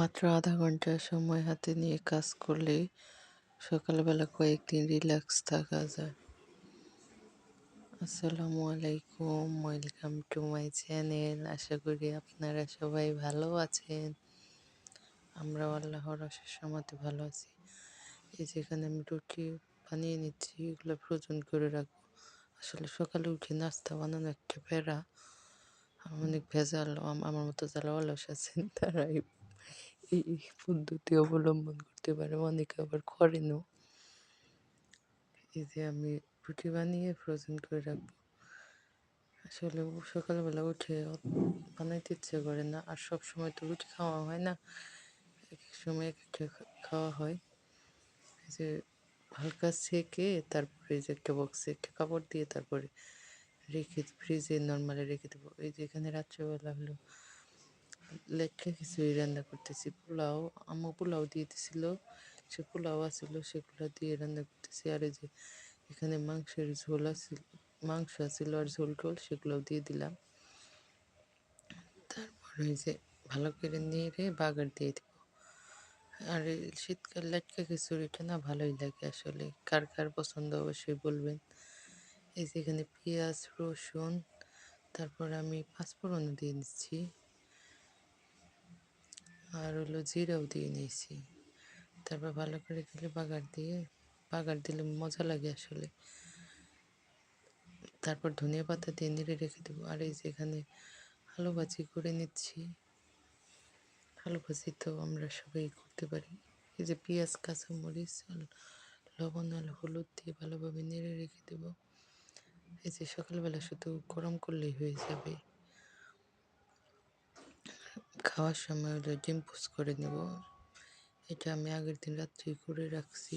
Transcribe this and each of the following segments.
মাত্র আধা ঘণ্টা সময় হাতে নিয়ে কাজ করলে সকালবেলা কয়েকদিন রিল্যাক্স থাকা যায়। আসসালামু আলাইকুম, ওয়েলকাম টু মাই চ্যানেল। আশা করি আপনারা সবাই ভালো আছেন। আমরা আল্লাহর অশেষ মতে ভালো আছি। এই যেখানে আমি রুটি বানিয়ে নিচ্ছি, এগুলো ফ্রোজন করে রাখব। আসলে সকালে উঠে নাস্তা বানানো একটা প্যারা অনেক ভেজাল আমার মতো যারা অলস আছেন তারা এই পদ্ধতি অবলম্বন করতে পারে, অনেকে আবার করেনও। এই যে আমি রুটি বানিয়ে ফ্রোজেন করে রাখব। আসলে সকালবেলা উঠে বানাইতে ইচ্ছে করে না, আর সব সময় তো রুটি খাওয়া হয় না। এক এক সময় এক একটা খাওয়া হয়। যে হালকা সেকে, তারপরে যে একটা বক্সে একটা কাপড় দিয়ে তারপরে রেখে ফ্রিজে নর্মালি রেখে দেবো। এই যে এখানে রাত্রেবেলা হলো লেটকা খিচুড়ি রান্না করতেছি, পোলাও, আম্মু পোলাও দিয়ে দিছিল, সে পোলাও আছিল, সেগুলো দিয়ে রান্না করতেছি, আর যে এখানে মাংসের ঝোল আছিল, মাংস আছিল আর ঝোল টোল সেগুলোও দিয়ে দিলাম। তারপর ওই যে ভালো করে নেড়ে বাগার দিয়ে দিব। আর শীতকাল লাটকা খিচুড়িটা না ভালোই লাগে আসলে, কার কার পছন্দ অবশ্যই বলবেন। এই যে এখানে পেঁয়াজ, রসুন, তারপর আমি পাঁচফোড়নও দিয়ে নিচ্ছি আর হলো জিরাও দিয়ে নিয়েছি। তারপর ভালো করে দিলে বাগার দিয়ে, বাগার দিলে মজা লাগে আসলে। তারপর ধনিয়া পাতা দিয়ে নেড়ে রেখে দেবো। আর এই যে এখানে আলু ভাজি করে নিচ্ছি। আলু ভাজি তো আমরা সবাই করতে পারি। এই যে পেঁয়াজ, কাঁচামরিচ, আর লবণ আর হলুদ দিয়ে ভালোভাবে নেড়ে রেখে দেবো। এই যে সকালবেলা শুধু গরম করলেই হয়ে যাবে। খাওয়ার সময় হলো ডিম পোস করে নেব। এটা আমি আগের দিন রাত্রি করে রাখছি।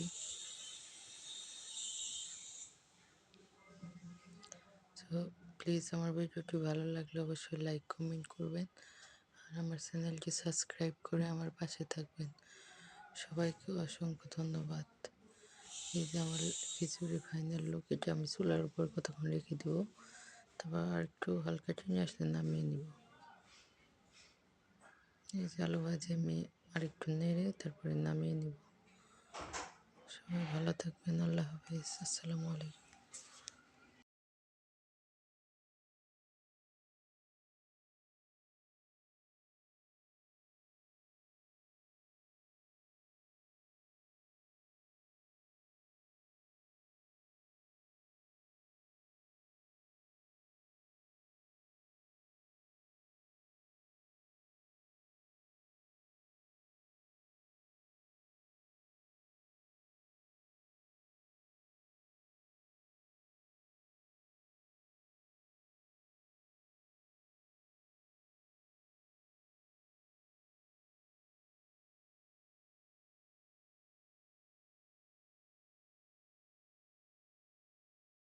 তো প্লিজ আমার ভিডিওটি ভালো লাগলে অবশ্যই লাইক, কমেন্ট করবেন। আর আমার চ্যানেলটি সাবস্ক্রাইব করে আমার পাশে থাকবেন। সবাইকে অসংখ্য ধন্যবাদ। এই যে আমার খিচুড়ি ফাইনাল লোক এটা আমি চুলার উপর কতক্ষণ রেখে দেবো? তারপর আর একটু হালকা টেনে আসলে নামিয়ে নিব। এই আলু ভাজি আমি আরেকটু নেড়ে তারপরে নামিয়ে নিব। সবাই ভালো থাকবেন, আল্লাহ হাফিজ। আসসালামু আলাইকুম।